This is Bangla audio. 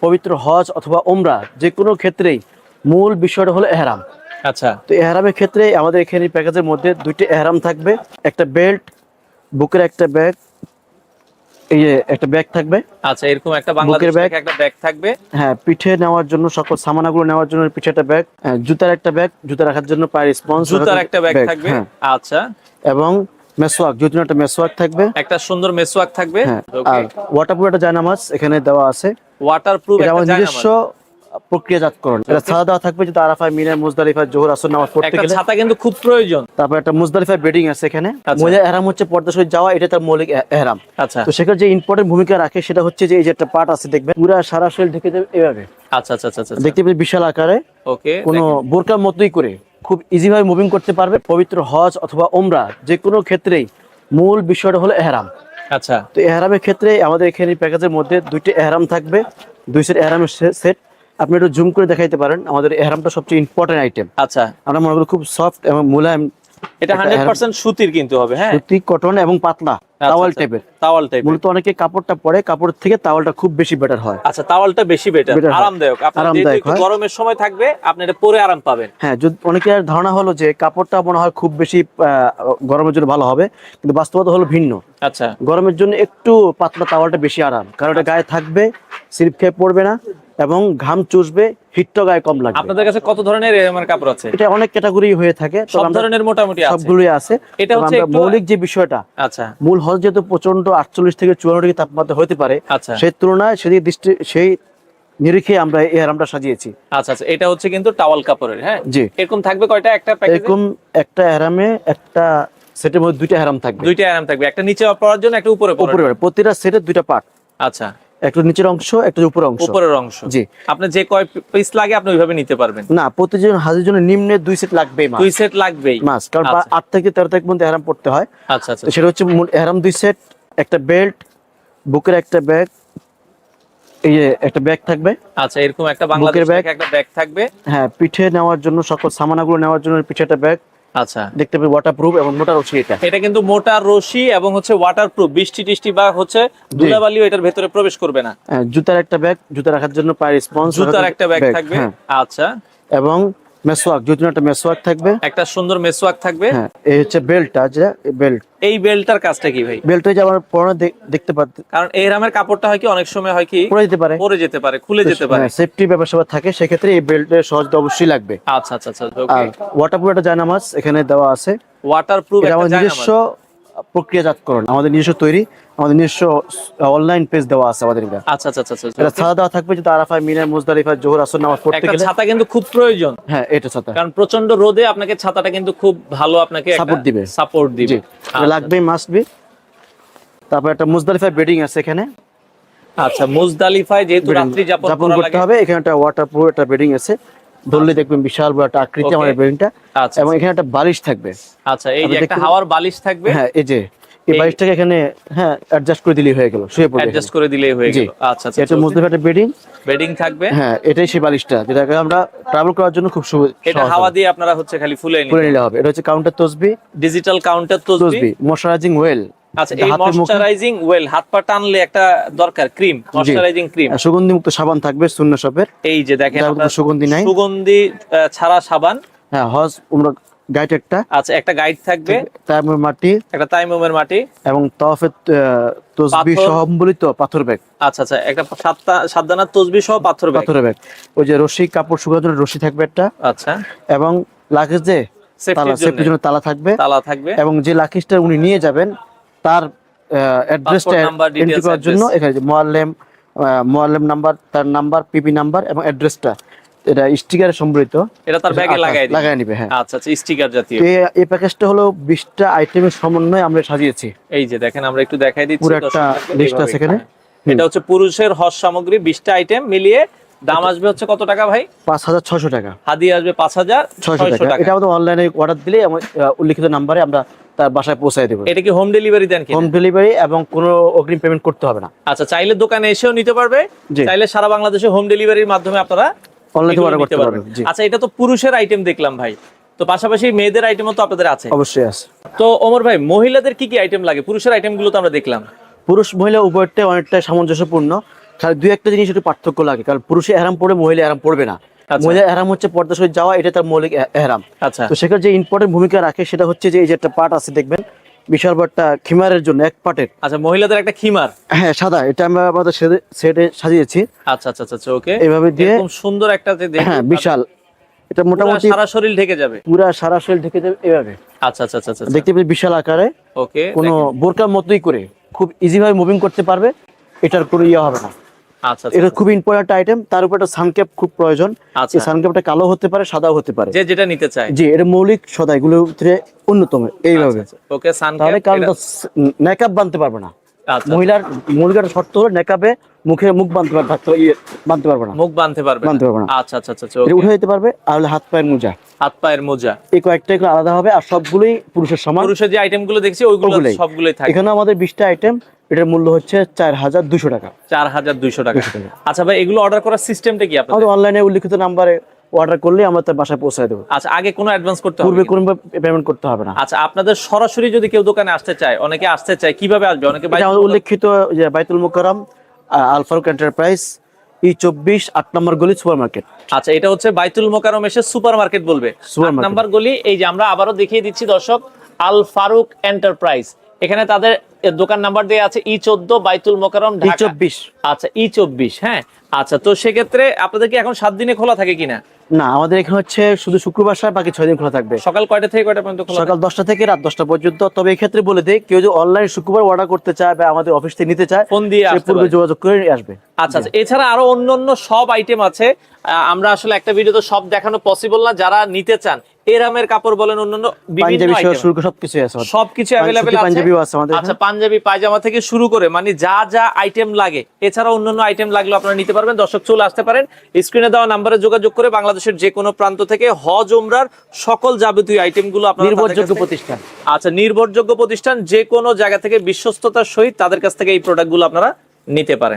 পবিত্র হজ অথবা ওমরা যে কোনো ক্ষেত্রেই মূল বিষয়টা হলো এহরাম। আচ্ছা। তো এহরামের ক্ষেত্রে আমাদের এখানে প্যাকেজের মধ্যে দুইটি এহরাম থাকবে একটা বেল্ট বুকের একটা ব্যাগ এই একটা ব্যাগ থাকবে। আচ্ছা এরকম একটা বাংলাদেশ বুকের bag। থেকে একটা ব্যাগ থাকবে। হ্যাঁ পিঠে নেওয়ার জন্য সকল সামানাগুলো নেওয়ার জন্য পিঠে একটা ব্যাগ জুতার একটা ব্যাগ জুতা রাখার জন্য পায়ের স্পঞ্জ জুতার একটা ব্যাগ থাকবে। হ্যাঁ। আচ্ছা। এবং মেসওয়াক জুতির একটা মেসওয়াক থাকবে। একটা সুন্দর মেসওয়াক থাকবে। হ্যাঁ আর ওয়াটারপ্রুফ একটা জায়নামাজ এখানে দেওয়া আছে। ওয়াটারপ্রুফ এটা একটা আমার জায়নামাজ। নিজস্ব প্রক্রিয়াজাতকরণ। এটা সাদা দেওয়া থাকবে যদি মুজদালিফা জোহর আসর নামাজ পড়তে গেলে। ছাতা কিন্তু খুব প্রয়োজন। তারপর একটা মুজদালিফা বেডিং আছে এখানে। আচ্ছা। মহিলা এহরাম হচ্ছে পর্দা সহিত যাওয়া এটা তার মৌলিক এহরাম। আচ্ছা। তো সেখানে যে ইম্পর্টেন্ট ভূমিকা রাখে সেটা হচ্ছে যে এই যে একটা পার্ট আছে দেখবেন পুরা সারা শরীর ঢেকে দেবে এভাবে। আচ্ছা আচ্ছা আচ্ছা আচ্ছা দেখতে পাচ্ছি বিশাল আকারে। ওকে কোনো বোরকার মতোই করে। খুব ইজিভাবে মুভিং করতে পারবে পবিত্র হজ অথবা ওমরা যে কোনো ক্ষেত্রেই। মূল বিষয়টা হলো এহরাম। আচ্ছা। তো এহরামের ক্ষেত্রে আমাদের এখানে প্যাকেজের মধ্যে দুইটি এহরাম থাকবে দুই সেট এহরামের সেট আপনি একটু জুম করে দেখাইতে পারেন আমাদের এহরামটা সবচেয়ে ইম্পর্টেন্ট আইটেম আচ্ছা। আমরা মনে করি খুব সফট এবং মোলায়েম এটা একটা হান্ড্রেড এহরাম- পার্সেন্ট সুতির কিন্তু হবে হ্যাঁ। সুতি কটন এবং পাতলা আচ্ছা, তাওয়াল আচ্ছা। টাইপের তাওয়াল টাইপ মূলত অনেকে কাপড়টা পরে কাপড় থেকে তাওয়ালটা খুব বেশি বেটার হয়। আচ্ছা তাওয়ালটা বেশি বেটার আরামদায়ক। আপনার একটু গরমের সময় থাকবে আপনি এটা পরে আরাম পাবেন। হ্যাঁ যদি অনেকের ধারণা হলো যে কাপড়টা মনে হয় খুব বেশি গরমের জন্য ভালো হবে কিন্তু বাস্তবতা হলো ভিন্ন। আচ্ছা। গরমের জন্য একটু পাতলা তাওয়ালটা বেশি আরাম কারণ এটা গায়ে থাকবে স্লিপ খেয়ে পড়বে না। এবং ঘাম চুষবে হিটটা গায়ে কম লাগবে। আপনাদের কাছে কত ধরনের এরকমের কাপড় আছে? এটা অনেক ক্যাটাগরি হয়ে থাকে সব ধরনের মোটামুটি আছে। সবগুলোই আছে। এটা হচ্ছে মৌলিক যে বিষয়টা আচ্ছা। মূল হজ যেহেতু প্রচণ্ড আটচল্লিশ থেকে চুয়ান্ন ডিগ্রি তাপমাত্রা হতে পারে আচ্ছা। সেই তুলনায় সেই দৃষ্টি সেই নিরিখে আমরা এই আরামটা সাজিয়েছি। আচ্ছা আচ্ছা এটা হচ্ছে কিন্তু টাওয়াল কাপড়ের হ্যাঁ? জি। এরকম থাকবে কয়টা একটা প্যাকেজে এরকম একটা আরামে একটা সেটের মধ্যে দুইটা আরাম থাকবে। দুইটা আরাম থাকবে একটা নিচে পড়ার জন্য একটা উপরে পড়ার উপরে প্রতিটা সেটের দুইটা পার্ট আচ্ছা। একটা নিচের অংশ একটা উপরের অংশ। উপরের অংশ। জি। আপনি যে কয় পিস লাগে আপনি ওইভাবে নিতে পারবেন। না প্রতিজন হাজির জন্য নিম্নে দুই সেট লাগবেই মাস দুই সেট লাগবেই। মাস কারণ আচ্ছা। আট থেকে তেরো তারিখ পর্যন্ত এহারাম পড়তে হয়। আচ্ছা আচ্ছা। সেটা হচ্ছে মূল- দুই সেট একটা বেল্ট বুকের একটা ব্যাগ এই একটা ব্যাগ থাকবে। আচ্ছা এরকম একটা বাংলাদেশ bag। থেকে একটা ব্যাগ থাকবে। হ্যাঁ পিঠে নেওয়ার জন্য সকল সামানাগুলো নেওয়ার জন্য পিঠে একটা ব্যাগ আচ্ছা। দেখতে পাবে ওয়াটারপ্রুফ এবং মোটা রশি এটা। এটা কিন্তু মোটা রশি এবং হচ্ছে ওয়াটারপ্রুফ বৃষ্টি টিষ্টি বা হচ্ছে ধুলাবালিও এটার ভেতরে প্রবেশ করবে না। হ্যাঁ, জুতার একটা ব্যাগ জুতা রাখার জন্য পায়ের স্পঞ্জ জুতার একটা ব্যাগ থাকবে। হ্যাঁ। আচ্ছা। এবং মেসওয়াক জুতির একটা মেসওয়াক থাকবে। একটা সুন্দর মেসওয়াক থাকবে। হ্যাঁ এই হচ্ছে বেল্টটা যে বেল্ট। এই বেল্টটার কাজটা কি ভাই? বেল্টটা যে আমার পরনে দেখতে পাচ্ছি কারণ এই রামের কাপড়টা হয় কি অনেক সময় হয় কি পরে যেতে পারে। পরে যেতে পারে খুলে যেতে পারে। সেফটি ব্যাপার স্যাপার থাকে সেক্ষেত্রে এই বেল্টের সহজ তো অবশ্যই লাগবে। আচ্ছা আচ্ছা আচ্ছা ওকে ওয়াটারপ্রুফ একটা জায়নামাজ এখানে দেওয়া আছে। ওয়াটারপ্রুফ একটা জায়নামাজ। প্রক্রিয়াজাতকরণ আমাদের নিজস্ব তৈরি আমাদের নিজস্ব অনলাইন পেজ দেওয়া আছে আমাদের আচ্ছা আচ্ছা আচ্ছা আচ্ছা। এটা সাদা দেওয়া থাকবে যদি আরাফায় মিনার মুজদালিফা জোহর আসর নামাজ পড়তে গেলে ছাতা কিন্তু খুব প্রয়োজন। হ্যাঁ এটা ছাতা। কারণ প্রচণ্ড রোদে আপনাকে ছাতাটা কিন্তু খুব ভালো আপনাকে সাপোর্ট দিবে। সাপোর্ট দিবে। লাগবে মাস্ট বি তারপর একটা মুজদালিফা বেডিং আছে এখানে। আচ্ছা মুজদালিফায় যেহেতু রাত্রি যাপন করতে হবে এখানে একটা ওয়াটারপ্রুফ একটা বেডিং আছে। ধরলে দেখবেন বিশাল বড় একটা আকৃতি Okay. আমাদের আচ্ছা এবং এখানে একটা বালিশ থাকবে। আচ্ছা এই যে একটা হাওয়ার বালিশ থাকবে। হ্যাঁ এই যে এই বালিশটাকে এখানে হ্যাঁ অ্যাডজাস্ট করে দিলেই হয়ে গেল শুয়ে পড়বে অ্যাডজাস্ট করে দিলেই হয়ে। গেল। আচ্ছা আচ্ছা এটা মুজদালিফা একটা বেডিং বেডিং থাকবে। হ্যাঁ এটাই সেই বালিশটা যেটাকে আমরা ট্রাভেল করার জন্য খুব সুবিধা এটা হাওয়া দিয়ে আপনারা হচ্ছে খালি ফুলে নিলে হবে। এটা হচ্ছে কাউন্টার তসবি। ডিজিটাল কাউন্টার তসবি। Moisturising oil. আচ্ছা এই ময়শ্চারাইজিং ওয়েল হাত পা টানলে একটা দরকার ক্রিম ময়শ্চারাইজিং ক্রিম সুগন্ধি মুক্ত সাবান থাকবে শূন্য শপের। এই যে দেখেন সুগন্ধি নাই। সুগন্ধি ছাড়া সাবান। হ্যাঁ হজ উমরা গাইড একটা আচ্ছা একটা গাইড থাকবে। মাটি। একটা তাইমুমের মাটি। এবং তসবি পাথর। সম্বলিত পাথর ব্যাগ। আচ্ছা আচ্ছা একটা সাতটা সাতদানা তসবি সহ পাথর ব্যাগ। ব্যাগ। ওই যে রশি কাপড় শুকানোর জন্য রশি থাকবে একটা। আচ্ছা। এবং লাগেজে তালা সেফটির জন্য তালা থাকবে। তালা থাকবে। এবং যে লাকিজটা উনি নিয়ে যাবেন তার অ্যাড্রেসটা এন্ট্রি করার জন্য এখানে মোয়াল্লেম মোয়াল্লেম নাম্বার তার নাম্বার পিপি নাম্বার এবং অ্যাড্রেসটা এটা স্টিকারে সম্বলিত। এটা তার ব্যাগে লাগাই লাগাই নিবে হ্যাঁ। আচ্ছা আচ্ছা স্টিকার জাতীয়। এই- প্যাকেজটা হলো আইটেমের সমন্বয়ে আমরা সাজিয়েছি। এই যে দেখেন আমরা একটু দেখাই দিচ্ছি পুরো একটা লিস্ট আছে এখানে। এটা হচ্ছে পুরুষের হজ সামগ্রী বিশটা আইটেম মিলিয়ে দাম আসবে হচ্ছে কত টাকা ভাই? পাঁচ হাজার ছশো টাকা। হাদিয়া আসবে পাঁচ হাজার ছয়শো ছয়শো টাকা। টাকা। এটা আমাদের অনলাইনে অর্ডার দিলে উল্লিখিত নাম্বারে আমরা তার বাসায় পৌঁছায় দেবো। এটা কি হোম ডেলিভারি দেন কি হোম ডেলিভারি এবং কোনো অগ্রিম পেমেন্ট করতে হবে না। আচ্ছা চাইলে দোকানে এসেও নিতে পারবে চাইলে সারা বাংলাদেশে হোম ডেলিভারির মাধ্যমে আপনারা অনলাইনে অর্ডার করতে পারবেন। আচ্ছা এটা তো পুরুষের আইটেম দেখলাম ভাই। তো পাশাপাশি মেয়েদের আইটেমও তো আপনাদের আছে। অবশ্যই আছে। তো ওমর ভাই মহিলাদের কি কি আইটেম লাগে? পুরুষের আইটেমগুলো তো আমরা দেখলাম। পুরুষ মহিলা উভয়টাই অনেকটা সামঞ্জস্যপূর্ণ। খালি দুই একটা জিনিস একটু পার্থক্য লাগে কারণ পুরুষে এহরাম পড়বে মহিলা এহরাম পড়বে না। মহিলা এহরাম হচ্ছে পর্দা সহিত যাওয়া এটা তার মৌলিক এহরাম। আচ্ছা। তো সেখানে যে ইম্পর্টেন্ট ভূমিকা রাখে সেটা হচ্ছে যে এই যে একটা পার্ট আছে দেখবেন বিশাল বড় একটা খিমারের জন্য এক পার্টের আচ্ছা মহিলাদের একটা খিমার? হ্যাঁ সাদা এটা আমরা আমাদের সেটে সাজিয়েছি। আচ্ছা আচ্ছা আচ্ছা ওকে। এইভাবে দিয়ে এরকম সুন্দর একটা হ্যাঁ বিশাল। এটা মোটামুটি সারা শরীর ঢেকে যাবে। পুরা সারা শরীর ঢেকে যাবে এভাবে। আচ্ছা আচ্ছা আচ্ছা আচ্ছা। দেখতে পাচ্ছি বিশাল আকারে। ওকে কোনো বোরকার মতোই করে খুব ইজি ভাবে মুভিং করতে পারবে এটার কোনো ইয়ে হবে না। আচ্ছা আচ্ছা এটা খুব ইম্পর্টেন্ট আইটেম তার উপর একটা সানক্যাপ খুব প্রয়োজন। আচ্ছা। এই সানক্যাপটা কালো হতে পারে সাদাও হতে পারে। যে যেটা নিতে চায়। জি এটা মৌলিক সদাইগুলোর ভিতরে অন্যতম এইভাবে। ওকে সানক্যাপ তাহলে কারণ নেকাব বানতে পারবে না। মহিলার মহিলার একটা শর্ত হলো নেকাবে মুখে মুখ বানতে পারবে ইয়ে বানতে পারবে না। মুখ বাঁধতে পারবে বানতে পারবে না। আচ্ছা আচ্ছা আচ্ছা উঠে যেতে পারবে আর হলে হাত পায়ের মোজা। হাত পায়ের মোজা। এই কয়েকটা আলাদা হবে আর সবগুলোই পুরুষের সমান। পুরুষের যে দেখছি ওইগুলো সবগুলোই থাকে। এখানে আমাদের বিশটা আইটেম এটার মূল্য হচ্ছে চার হাজার দুশো টাকা। চার হাজার দুইশো টাকা। আচ্ছা ভাই এগুলো অর্ডার করার সিস্টেমটা কি আপনাদের? অনলাইনে উল্লিখিত নাম্বারে অর্ডার করলে আমরা তার বাসায় পৌঁছায় দেবো। আচ্ছা আগে কোনো অ্যাডভান্স করতে হবে পূর্বে কোনো পেমেন্ট করতে হবে না। আচ্ছা আপনাদের সরাসরি যদি কেউ দোকানে আসতে চায় অনেকে আসতে চায় কীভাবে আসবে? অনেকে উল্লেখিত যে বাইতুল মোকারম আল ফারুক এন্টারপ্রাইজ ই চব্বিশ আট নম্বর গলি সুপার মার্কেট আচ্ছা এটা হচ্ছে বাইতুল মোকারম এসে সুপার মার্কেট বলবে। নাম্বার গলি এই যে আমরা আবারও দেখিয়ে দিচ্ছি দর্শক আল ফারুক এন্টারপ্রাইজ। এখানে তাদের দোকান নাম্বার দেওয়া আছে ই চোদ্দ বাইতুল মোকারম ঢাকা। চব্বিশ। আচ্ছা ই চব্বিশ হ্যাঁ। আচ্ছা তো সেক্ষেত্রে আপনাদের কি এখন সাত দিনে খোলা থাকে কিনা? না আমাদের এখানে হচ্ছে শুধু শুক্রবার ছাড়া বাকি ছয় দিন খোলা থাকবে। সকাল কয়টা থেকে কয়টা পর্যন্ত সকাল দশটা থেকে রাত দশটা পর্যন্ত। তবে এই ক্ষেত্রে বলে দেয় কেউ যদি অনলাইন শুক্রবার অর্ডার করতে চায় বা আমাদের অফিস থেকে নিতে চায় ফোন দিয়ে আসতে পূর্বে যোগাযোগ করে আসবে। আচ্ছা আচ্ছা এছাড়া আরও অন্য অন্য সব আইটেম আছে। আমরা আসলে একটা ভিডিও তো সব দেখানো পসিবল না। যারা নিতে চান এরামের কাপড় বলেন অন্যান্য বিভিন্ন সবকিছু আছে সবকিছু পাঞ্জাবি- আছে। পাঞ্জাবিও আছে আমাদের আচ্ছা পাঞ্জাবি পায়জামা থেকে শুরু করে মানে যা যা আইটেম লাগে এছাড়া অন্যান্য আইটেম লাগলে আপনারা নিতে পারবেন। দর্শক চলে আসতে পারেন। স্ক্রিনে দেওয়া নাম্বারে যোগাযোগ করে বাংলাদেশের যে কোনো প্রান্ত থেকে হজ ওমরার সকল যাবতীয় আইটেমগুলো আপনারা নির্ভরযোগ্য প্রতিষ্ঠান। আচ্ছা নির্ভরযোগ্য প্রতিষ্ঠান যে কোনো জায়গা থেকে বিশ্বস্ততার সহিত তাদের কাছ থেকে এই প্রোডাক্টগুলো আপনারা নিতে পারেন।